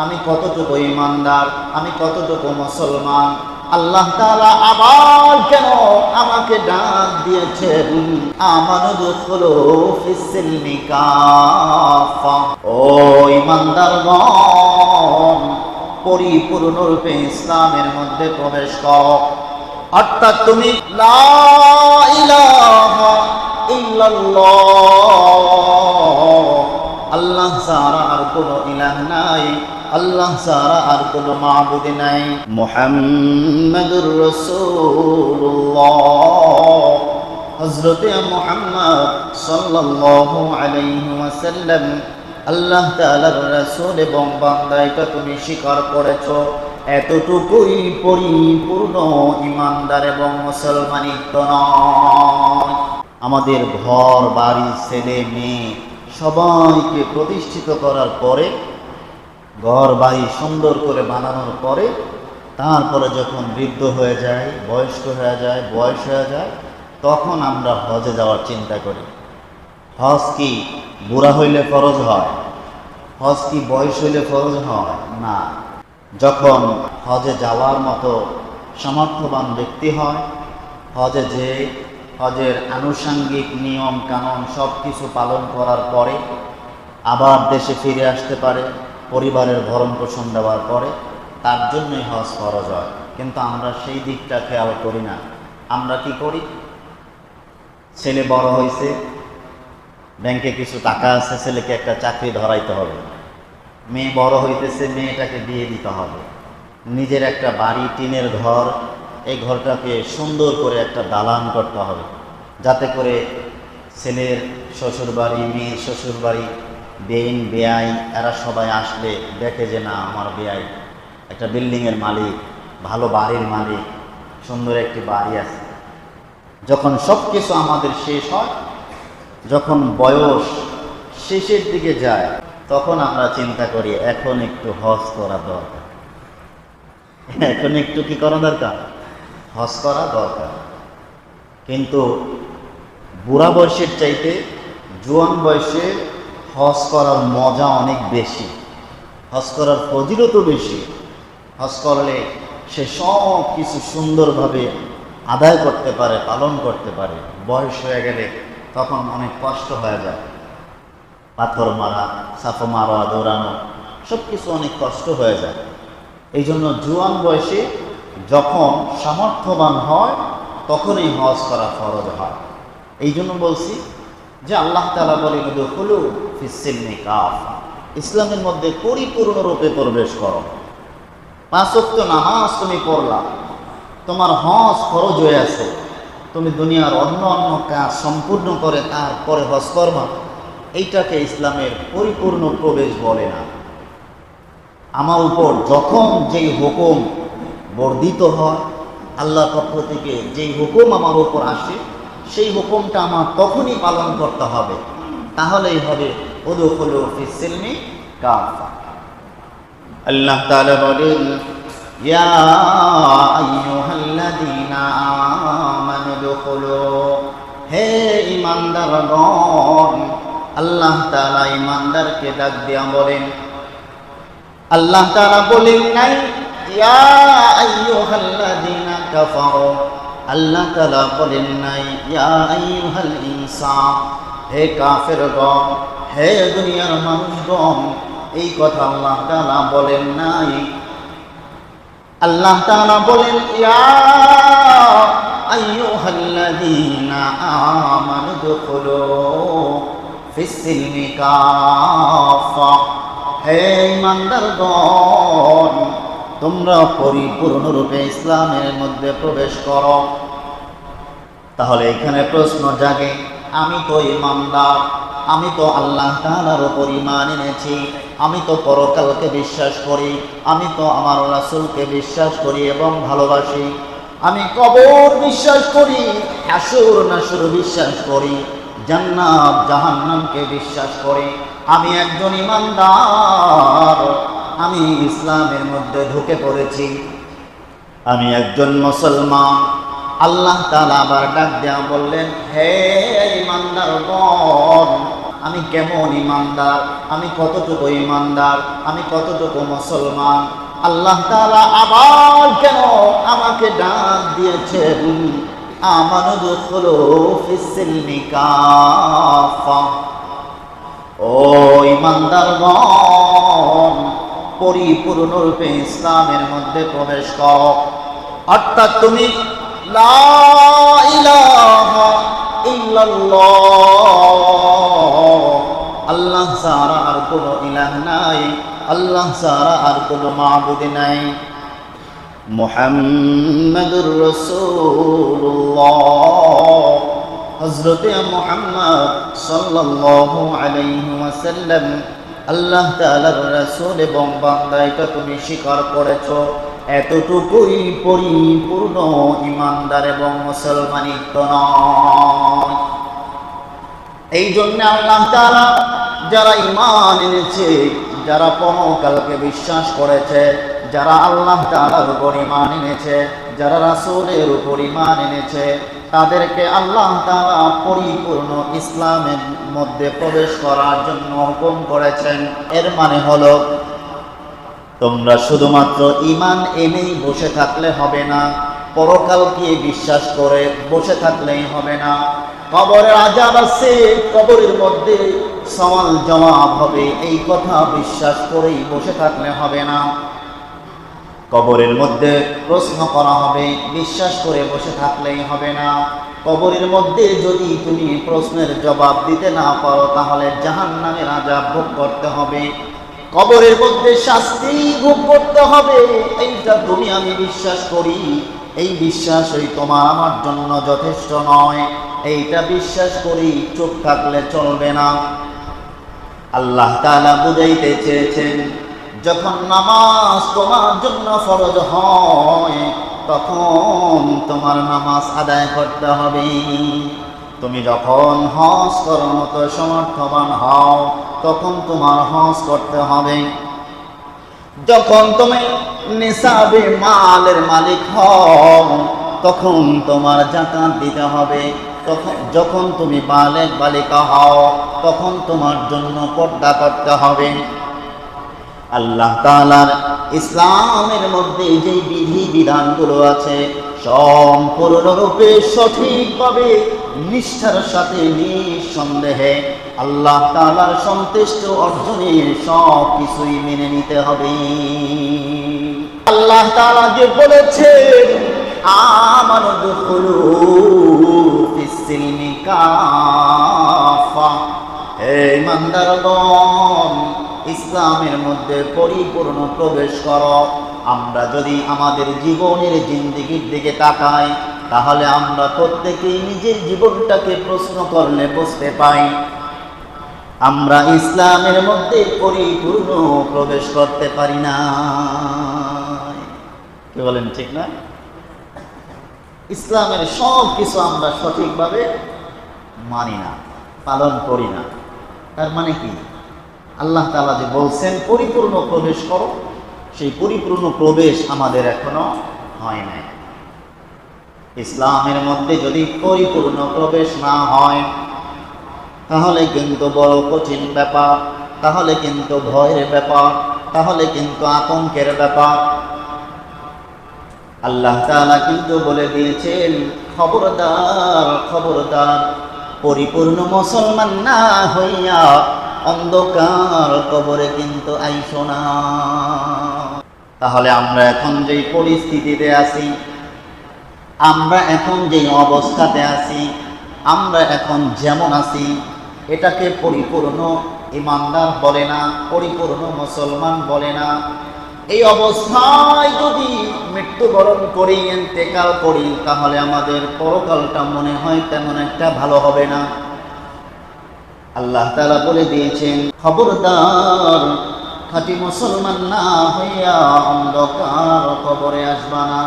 আমি কতটুকু ইমানদার, আমি কতটুকু মুসলমান? আল্লাহ তাআলা আবার কেন আমাকে ডাক দিয়েছেন? আমানু হলো ও ইমানদারগণ পরিপূর্ণরূপে ইসলামের মধ্যে প্রবেশ করো। অর্থাৎ তুমি লা ইলাহা ইল্লাল্লাহ। আল্লাহ সারা আর কোনো ইলাহ নাই। আল্লাহ সারা আর কোনো মাহবুদ নাই। মুহাম্মাদুর রাসূলুল্লাহ। হযরতে মুহাম্মদ সাল্লাল্লাহু আলাইহি ওয়াসাল্লাম আল্লাহ তাআলার রাসূল এবং বান্দা এটা তুমি স্বীকার করেছ। এতটুকুই পরিপূর্ণ ইমানদার এবং মুসলমানিত্ব নয়। আমাদের ঘর, বাড়ি, ছেলে, মেয়ে সবাইকে প্রতিষ্ঠিত করার পরে ঘর বাড়ি সুন্দর করে বানানোর পরে, তারপরে যখন বৃদ্ধ হয়ে যায়, বয়স্ক হয়ে যায়, বয়স হয়ে যায়, তখন আমরা হজে যাওয়ার চিন্তা করি। হজ কি বুড়া হইলে ফরজ হয়? হজ কি বয়স হইলে ফরজ হয়? না। যখন হজে যাওয়ার মতো সামর্থ্যবান ব্যক্তি হয়, হজে যে হজের আনুষাঙ্গিক নিয়ম, কানুন সব কিছু পালন করার পরে আবার দেশে ফিরে আসতে পারে, পরিবারের ভরণ পোষণ দেওয়ার পরে। তার জন্যই হজ ফরজ হয়। কিন্তু আমরা সেই দিকটা খেয়াল করি না। আমরা কি করি? ছেলে বড় হয়েছে ব্যাংকে কিছু টাকা আছে, ছেলেকে একটা চাকরি ধরাইতে হবে। মেয়ে বড় হইতেছে, মেয়েটাকে বিয়ে দিতে হবে। নিজের একটা বাড়ি, টিনের ঘর এই ঘরটাকে সুন্দর করে একটা দালান করতে হবে। যাতে করে ছেলের শ্বশুর বাড়ি মেয়ের শ্বশুর বাড়ি বেইন বেআই এরা সবাই আসলে দেখে যে, না, আমার বেআই একটা বিল্ডিংয়ের মালিক, ভালো বাড়ির মালিক, সুন্দর একটি বাড়ি আছে। যখন সব কিছু আমাদের শেষ হয়, যখন বয়স শেষের দিকে যায়, তখন আমরা চিন্তা করি, এখন একটু হজ করা দরকার। এখন একটু কি করা দরকার? হজ করা দরকার। কিন্তু বুড়া বয়সের চাইতে জোয়ান বয়সে হজ করার মজা অনেক বেশি। হজ করার ফজিলতও বেশি। হজ করলে সে সব কিছু সুন্দরভাবে আদায় করতে পারে, পালন করতে পারে। বয়স হয়ে গেলে তখন অনেক কষ্ট হয়ে যায়। পাথর মারা, সাফো মারা, দৌড়ানো সব কিছু অনেক কষ্ট হয়ে যায়। এই জন্য জুয়ান বয়সে যখন সামর্থ্যবান হয়, তখনই হজ করা ফরজ হয়। এই জন্য বলছি যে আল্লাহ তালা বলে হলু ফিসিলনি কাফ। ইসলামের মধ্যে পরিপূর্ণরূপে প্রবেশ করো। পাঁচক্ত নামাজ তুমি পড়লা, তোমার হজ খরচ হয়ে আছে। তুমি দুনিয়ার অন্য অন্য কাজ সম্পূর্ণ করে তারপরে হজ করবা। এইটাকে ইসলামের পরিপূর্ণ প্রবেশ বলে না। আমার উপর যখন যেই হুকুম বর্ধিত হয়। আল্লাহর পক্ষ থেকে যেই হুকুম আমার উপর আসে, সেই হুকুমটা আমার তখনই পালন করতে হবে। তাহলেই হবে কাফা। আল্লাহ বলেন আল্লাহ ডাক দিয়া বলেন, আল্লাহ বলেন নাই ইয়া আইয়ুহাল্লাযীনা কাফারু আল্লাহ তাআলা বলেন নাই, ইয়া আইয়ুহাল ইনসান, হে কাফেরগণ, হে দুনিয়ার মানুষগণ, এই কথা আল্লাহ তাআলা বলেন নাই। আল্লাহ তাআলা বলেন, ইয়া আইয়ুহাল্লাযীনা আমানু দুখুলু ফিসসিলমি কাফা হে ইমানদারগণ তোমরা পরিপূর্ণরূপে ইসলামের মধ্যে প্রবেশ করো। তাহলে এখানে প্রশ্ন জাগে, আমি তো ইমানদার, আমি তো আল্লাহ তাআলার উপর ঈমান এনেছি, আমি তো পরকালকে বিশ্বাস করি, আমি তো আমার রাসূলকে বিশ্বাস করি এবং ভালোবাসি। আমি কবর বিশ্বাস করি, হাসুর নাসুর বিশ্বাস করি, জান্নাত জাহান্নামকে বিশ্বাস করি। আমি একজন ইমানদার আমি ইসলামের মধ্যে ঢুকে পড়েছি। আমি একজন মুসলমান। আল্লাহ তাআলা আবার ডাক দেয়া বললেন, হে ইমানদারগণ আমি কেমন ইমানদার? আমি কতটুকু ইমানদার? আমি কতটুকু মুসলমান? আল্লাহ তালা আবার কেন আমাকে ডাক দিয়েছেন? আমানুদ হলো ও ইমানদারগণ পরিপূর্ণরূপে ইসলামের মধ্যে প্রবেশ কর। অর্থাৎ তুমি আল্লাহ ছাড়া আর কোনো ইলাহ নাই। আল্লাহ ছাড়া আর কোনো মাবুদ নাই। মুহাম্মাদুর রাসূলুল্লাহ। হযরতে মুহাম্মদ সাল্লাল্লাহু আলাইহি ওয়াসাল্লাম আল্লাহ রাসূল এবং বান্দা, এটা তুমি স্বীকার করেছ। এতটুকুই পরিপূর্ণ ইমানদার এবং মুসলমানিত্ব নয়। এই জন্য আল্লাহ তাআলা যারা ইমান এনেছে, যারা পরকালকে বিশ্বাস করেছে, যারা আল্লাহ তাআলার উপর ইমান এনেছে, যারা রাসূলের উপর ইমান এনেছে তাদেরকে আল্লাহ তাআলা পরিপূর্ণ ইসলামের মধ্যে প্রবেশ করার জন্য হুকুম করেছেন। এর মানে হলো, তোমরা শুধুমাত্র ইমান এনেই বসে থাকলে হবে না পরকালকে বিশ্বাস করে বসে থাকলেই হবে না। কবরের আজাব আছে, কবরের মধ্যে সওয়াল জবাব হবে, এই কথা বিশ্বাস করেই বসে থাকলে হবে না। কবরের মধ্যে প্রশ্ন করা হবে, বিশ্বাস করে বসে থাকলেই হবে না। কবরের মধ্যে যদি তুমি প্রশ্নের জবাব দিতে না পারো, তাহলে জাহান নামের আজাব ভোগ করতে হবে। কবরের মধ্যে শাস্তি ভোগ করতে হবে, এইটা তুমি আমি বিশ্বাস করি। এই বিশ্বাস ওই তোমার আমার জন্য যথেষ্ট নয়। এইটা বিশ্বাস করি চোখ থাকলে চলবে না। আল্লাহ তাআলা বুঝাইতে চেয়েছেন যখন নামাজ তোমার জন্য ফরজ হয়, তখন তোমার নামাজ আদায় করতে হবে। তুমি যখন হজ করার মতো সমর্থবান হও, তখন তোমার হজ করতে হবে। যখন তুমি নিসাবে মালের মালিক হও, তখন তোমার জাকাত দিতে হবে। তখন যখন তুমি বালেক বালিকা হও, তখন তোমার জন্য পর্দা করতে হবে। আল্লাহ তাআলার ইসলামের মধ্যে যে বিধি বিধানগুলো আছে সম্পূর্ণরূপে সঠিকভাবে নিষ্ঠার সাথে নিঃসন্দেহে আল্লাহ তাআলার সন্তুষ্ট অর্জনের সব কিছুই মেনে নিতে হবে। আল্লাহ তাআলা যে ফিসসিলমি কাফা। হে ইমানদারগণ ইসলামের মধ্যে পরিপূর্ণ প্রবেশ কর। আমরা যদি আমাদের জীবনের জিন্দিগির দিকে তাকাই, তাহলে আমরা প্রত্যেকেই নিজের জীবনটাকে প্রশ্ন করলে বুঝতে পাই। আমরা ইসলামের মধ্যে পরিপূর্ণ প্রবেশ করতে পারি না। কি বলেন, ঠিক না? ইসলামের সব কিছু আমরা সঠিকভাবে মানি না, পালন করি না। তার মানে কি? আল্লাহ তালা যে বলছেন, পরিপূর্ণ প্রবেশ করো। সেই পরিপূর্ণ প্রবেশ আমাদের এখনও হয় নাই। ইসলামের মধ্যে যদি পরিপূর্ণ প্রবেশ না হয়, তাহলে কিন্তু বড় কঠিন ব্যাপার, তাহলে কিন্তু ভয়ের ব্যাপার, তাহলে কিন্তু আতঙ্কের ব্যাপার। আল্লাহ তাআলা কিন্তু বলে দিয়েছেন, খবরদার খবরদার, পরিপূর্ণ মুসলমান না হইয়া অন্ধকার কবরে কিন্তু আইসো না। তাহলে আমরা এখন যেই পরিস্থিতিতে আছি, আমরা এখন যেই অবস্থাতে আছি, আমরা এখন যেমন আছি, এটাকে পরিপূর্ণ ইমানদার বলে না, পরিপূর্ণ মুসলমান বলে না। এই অবস্থায় যদি মৃত্যুবরণ করি এতেকাল করি, তাহলে আমাদের পরকালটা মনে হয় তেমন একটা ভালো হবে না। আল্লাহ তালা বলে দিয়েছেন খবরদার খাঁটি মুসলমান না হইয়া অন্ধকার কবরে আসবা না।